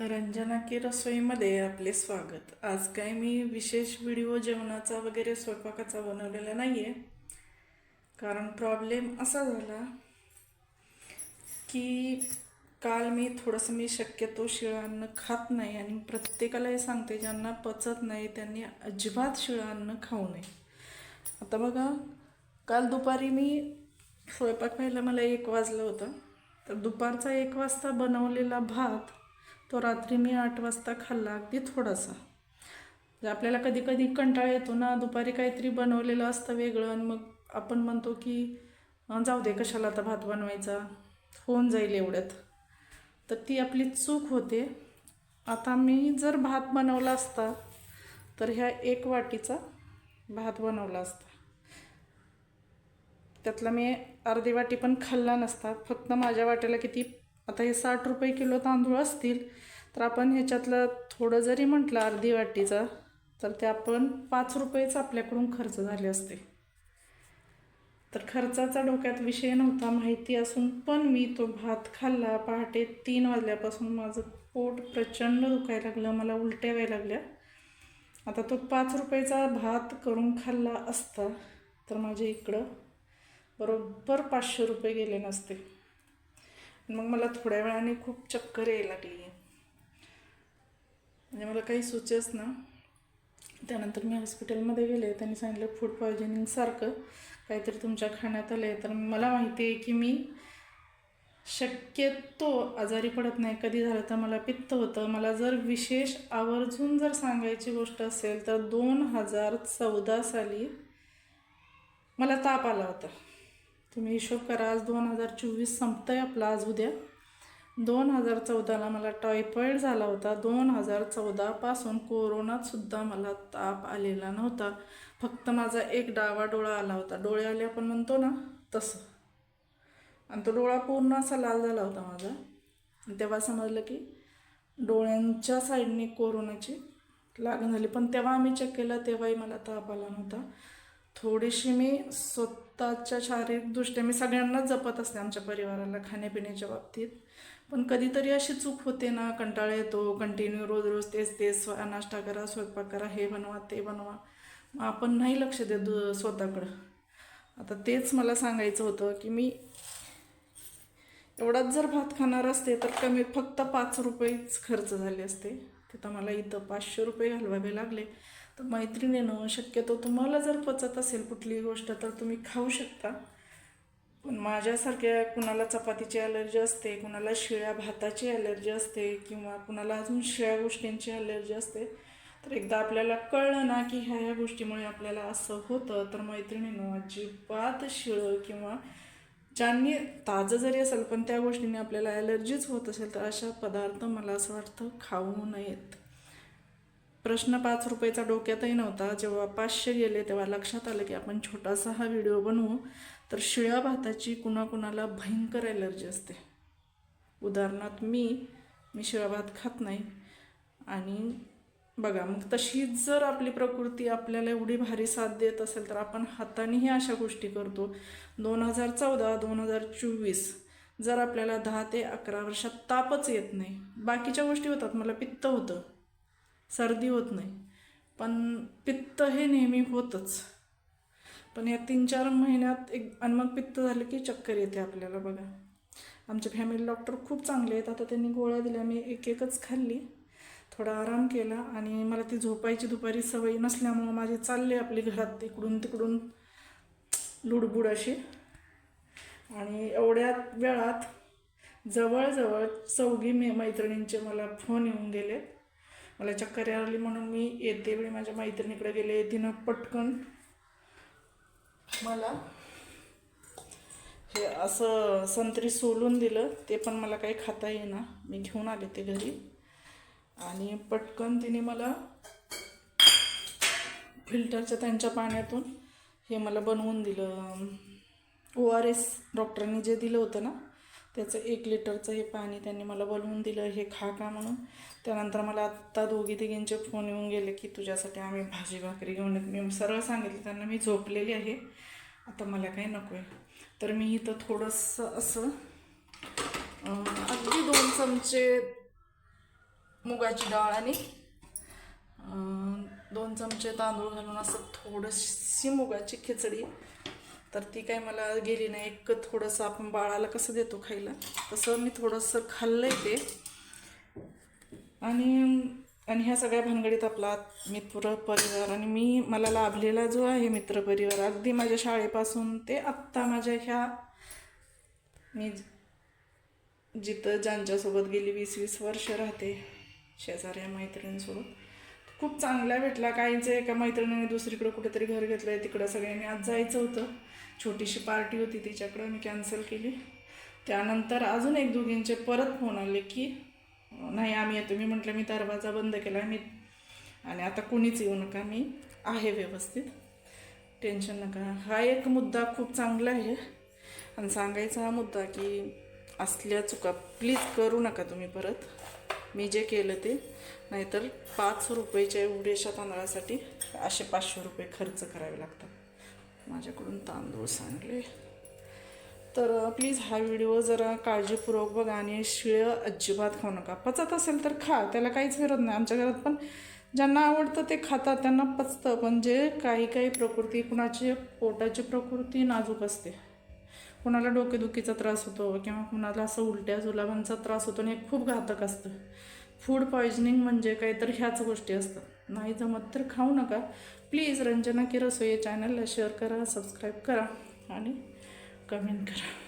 रंजना की रसोईमध्ये आपले स्वागत. आज काय मी विशेष व्हिडिओ जेवणाचा वगैरे स्वयंपाकाचा बनवलेला नाही आहे कारण प्रॉब्लेम असा झाला की काल मी थोडंसं मी शक्यतो शिळं अन्न खात नाही आणि प्रत्येकाला हे सांगते ज्यांना पचत नाही त्यांनी अजिबात शिळं अन्न खाऊ नये. आता बघा काल दुपारी मी स्वयंपाक व्हायला मला एक वाजलं होतं. तर दुपारचा एक वाजता बनवलेला भात तो रात्री मी आठ वाजता खाल्ला अगदी थोडासा. म्हणजे आपल्याला कधी कधी कंटाळा येतो ना दुपारी काहीतरी बनवलेलं असतं वेगळं आणि मग आपण म्हणतो की जाऊ दे कशाला आता भात बनवायचा? होऊन जाईल एवढ्यात. तर ती आपली चूक होते. आता मी जर भात बनवला असता तर ह्या एक वाटीचा भात बनवला असता. त्यातला मी अर्धी वाटी पण खाल्ला नसता. फक्त माझ्या वाट्याला किती आता हे साठ रुपये किलो तांदूळ असतील तर आपण ह्याच्यातलं थोडं जरी म्हटलं अर्धी वाटीचा तर ते आपण पाच रुपयेच आपल्याकडून खर्च झाले असते. तर खर्चाचा डोक्यात विषय नव्हता माहिती असून पण मी तो भात खाल्ला. पहाटे तीन वाजल्यापासून माझं पोट प्रचंड दुखायला लागलं मला उलट्या व्हायला लागल्या. आता तो पाच रुपयाचा भात करून खाल्ला असता तर माझ्या इकडं बरोबर पाचशे रुपये गेले नसते. मग मला थोड्या वेळाने खूप चक्कर यायला लागली. म्हणजे मला काही सुचेच ना. त्यानंतर मी हॉस्पिटलमध्ये गेले त्यांनी सांगितलं फूड पॉयझनिंगसारखं काहीतरी तुमच्या खाण्यात आलं आहे तर मला माहिती आहे की मी शक्यतो आजारी पडत नाही. कधी झालं तर मला पित्त होतं. मला जर विशेष आवर्जून जर सांगायची गोष्ट असेल तर दोन हजार चौदा साली मला ताप आला होता. तुम्ही हिशोब करा आज दोन हजार चोवीस संपतं आहे आपला आज उद्या. दोन हजार चौदाला मला टायफॉईड झाला होता. दोन हजार चौदापासून कोरोनातसुद्धा मला ताप आलेला नव्हता. फक्त माझा एक डावा डोळा आला होता. डोळे आले आपण म्हणतो ना तसं. आणि तो डोळा पूर्ण असा लाल झाला होता माझा. आणि तेव्हा समजलं की डोळ्यांच्या साईडने कोरोनाची लागण झाली. पण तेव्हा आम्ही चेक केलं तेव्हाही मला ताप आला नव्हता. थोडीशी मी स्वत आत्ताच्या शारीरिकदृष्ट्या मी सगळ्यांनाच जपत असते आमच्या परिवाराला खाण्यापिण्याच्या बाबतीत. पण कधीतरी अशी चूक होते ना कंटाळा येतो कंटिन्यू रोज रोज तेच तेच स्व नाश्ता करा स्वयंपाक करा हे बनवा ते बनवा. मग आपण नाही लक्ष देत स्वतःकडं. आता तेच मला सांगायचं होतं की मी एवढाच जर भात खाणार असते तर कमी फक्त पाच रुपयेच खर्च झाले असते. तिथं मला इथं पाचशे रुपये घालवावे लागले. तर मैत्रिणीनं शक्यतो तुम्हाला जर पचत असेल कुठलीही गोष्ट तर तुम्ही खाऊ शकता. पण माझ्यासारख्या कुणाला चपातीची ॲलर्जी असते कुणाला शिळ्या भाताची ॲलर्जी असते किंवा कुणाला अजून शिळ्या गोष्टींची ॲलर्जी असते तर एकदा आपल्याला कळलं ना की ह्या ह्या गोष्टीमुळे आपल्याला असं होतं तर मैत्रिणीनं अजिबात शिळं किंवा ज्यांनी ताजं जरी असेल पण त्या गोष्टीने आपल्याला ॲलर्जीच होत असेल तर अशा पदार्थ मला असं वाटतं खाऊ नयेत प्रश्न पाच रुपयाचा डोक्यातही नव्हता. जेव्हा पाचशे गेले तेव्हा लक्षात आलं की आपण छोटासा हा व्हिडिओ बनवू तर शिळ्या भाताची कुणाकुणाला भयंकर ॲलर्जी असते. उदाहरणार्थ मी मी शिळा भात खात नाही. आणि बघा मग तशीच जर आपली प्रकृती आपल्याला एवढी भारी साथ देत असेल तर आपण हातानेही अशा गोष्टी करतो. दोन हजार चौदा दोन हजार चोवीस जर आपल्याला दहा ते अकरा वर्षात तापच येत नाही. बाकीच्या गोष्टी होतात मला पित्त होतं. सर्दी होत नाही. पण पित्त हे नेहमी होतच. पण या तीन चार महिन्यात एक आणि मग पित्त झालं की चक्कर येते आपल्याला बघा. आमचे फॅमिली डॉक्टर खूप चांगले आहेत. आता त्यांनी गोळ्या दिल्या मी एक एकच खाल्ली. थोडा आराम केला आणि मला ती झोपायची दुपारी सवय नसल्यामुळं माझी चालले आपली घरात इकडून तिकडून लुडबुड अशी. आणि एवढ्या वेळात जवळजवळ चौघी मे मैत्रिणींचे मला फोन येऊन गेले मला चक्कर आली म्हणून मी येते वेळी माझ्या मैत्रिणीकडे गेले. तिनं पटकन मला हे असं संत्री सोलून दिलं. ते पण मला काही खाता येईना. मी घेऊन आले ते घरी. आणि पटकन तिने मला फिल्टरच्या त्यांच्या पाण्यातून हे मला बनवून दिलं. ओ आर एस डॉक्टरांनी जे दिलं होतं ना त्याचं एक लिटरचं हे पाणी त्यांनी मला बोलवून दिलं हे खा का म्हणून. त्यानंतर मला आत्ता दोघी तिघींचे फोन येऊन गेले की तुझ्यासाठी आम्ही भाजी भाकरी घेऊन येत. मी सरळ सांगितलं त्यांना मी झोपलेली आहे. आता मला काही नको आहे तर मी इथं थोडंसं असं अगदी दोन चमचे मुगाची डाळ आणि दोन चमचे तांदूळ घालून असं थोडीशी मुगाची खिचडी तर ती काय मला गेली नाही. एक थोडंसं आपण बाळाला कसं देतो खायला? तसं मी थोडंसं खाल्लं आहे ते. आणि आणि ह्या सगळ्या भानगडीत आपला मित्र परिवार आणि मी मला लाभलेला जो आहे मित्रपरिवार अगदी माझ्या शाळेपासून ते आत्ता माझ्या ह्या मी जिथं ज्यांच्यासोबत गेली वीस वीस वर्ष राहते शेजाऱ्या मैत्रिणींसोबत खूप चांगला भेटला. काहींचे एका मैत्रिणीने दुसरीकडे कुठेतरी घर घेतलं आहे तिकडं सगळ्यांनी आज जायचं होतं. छोटीशी पार्टी होती तिच्याकडं मी कॅन्सल केली. त्यानंतर अजून एक दोघींचे परत फोन आले की नाही आम्ही येतो. मी म्हटलं मी दरवाजा बंद केला मी आणि आता कुणीच येऊ नका मी आहे व्यवस्थित. टेन्शन नका. हा एक मुद्दा खूप चांगला आहे. आणि सांगायचा हा मुद्दा की असल्या चुका प्लीज करू नका तुम्ही परत. मी जे केलं ते नाहीतर पाच रुपयेच्या एवढ्याशा तांदळासाठी असे पाचशे रुपये खर्च करावे लागतात. माझ्याकडून तांदूळ सांगले. तर प्लीज हा व्हिडिओ जरा काळजीपूर्वक बघा आणि शिळं अजिबात खाऊ नका. पचत असेल तर खा त्याला काहीच विरोध नाही. आमच्या घरात पण ज्यांना आवडतं ते खातात त्यांना पचतं. पण जे काही काही प्रकृती कुणाची पोटाची प्रकृती नाजूक असते कुणाला डोकेदुखीचा त्रास होतो किंवा कुणाला असं उलट्या जुलाबांचा त्रास होतो आणि हे खूप घातक असतं. फूड पॉयझनिंग म्हणजे काही तर ह्याच गोष्टी असतात. नाही जमत तर खाऊ नका. प्लीज रंजना की रसोई चॅनलला शेअर करा सबस्क्राईब करा आणि कमेंट करा.